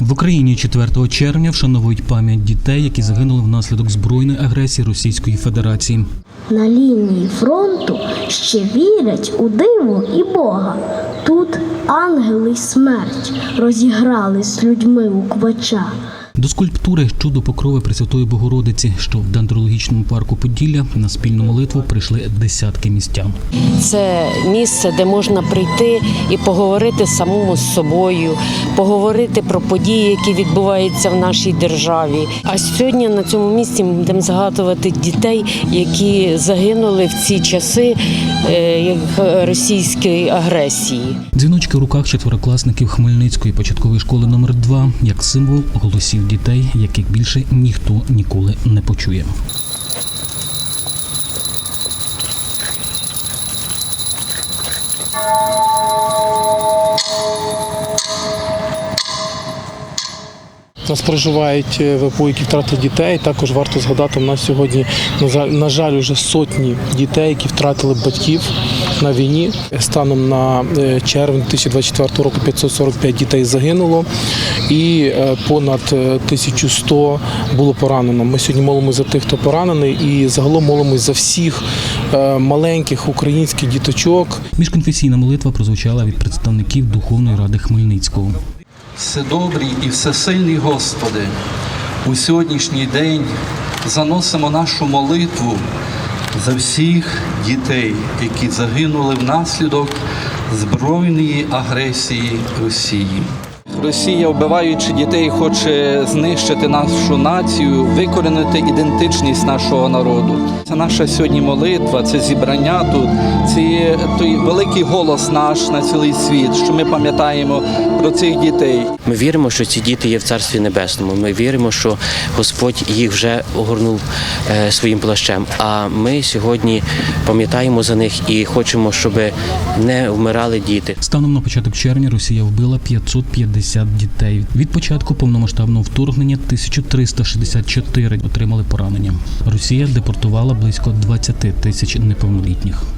В Україні 4 червня вшановують пам'ять дітей, які загинули внаслідок збройної агресії Російської Федерації. На лінії фронту ще вірять у диво і Бога. Тут ангели й смерть розіграли з людьми у квача. До скульптури чудо покрови Пресвятої Богородиці, що в дендрологічному парку Поділля на спільну молитву прийшли десятки містян. Це місце, де можна прийти і поговорити самому з собою, поговорити про події, які відбуваються в нашій державі. А сьогодні на цьому місці ми будемо згадувати дітей, які загинули в ці часи е, російської агресії. Дзвіночки в руках четверокласників Хмельницької початкової школи номер 2 як символ голосів дітей, яких більше ніхто ніколи не почує. У нас проживають е, ВПО, які втратили дітей. Також варто згадати, у нас сьогодні на жаль вже сотні дітей, які втратили батьків на війні. Станом на е, червень 2024 року 545 дітей загинуло і е, понад е, 1100 було поранено. Ми сьогодні молимося за тих, хто поранений, і загалом молимося за всіх маленьких українських діточок, Міжконфесійна молитва прозвучала від представників Духовної ради Хмельницького. Вседобрий і всесильний Господи, у сьогоднішній день заносимо нашу молитву за всіх дітей, які загинули внаслідок збройної агресії Росії. Росія, вбиваючи дітей, хоче знищити нашу націю, викорінити ідентичність нашого народу. Це наша сьогодні молитва, це зібрання тут, це є той великий голос наш на цілий світ, що ми пам'ятаємо про цих дітей. Ми віримо, що ці діти є в Царстві Небесному. Ми віримо, що Господь їх вже огорнув е, своїм плащем. А ми сьогодні пам'ятаємо за них і хочемо, щоб не вмирали діти. Станом на початок червня Росія вбила 550 дітей. Від початку повномасштабного вторгнення 1364 отримали поранення. Росія депортувала близько 20 тисяч неповнолітніх.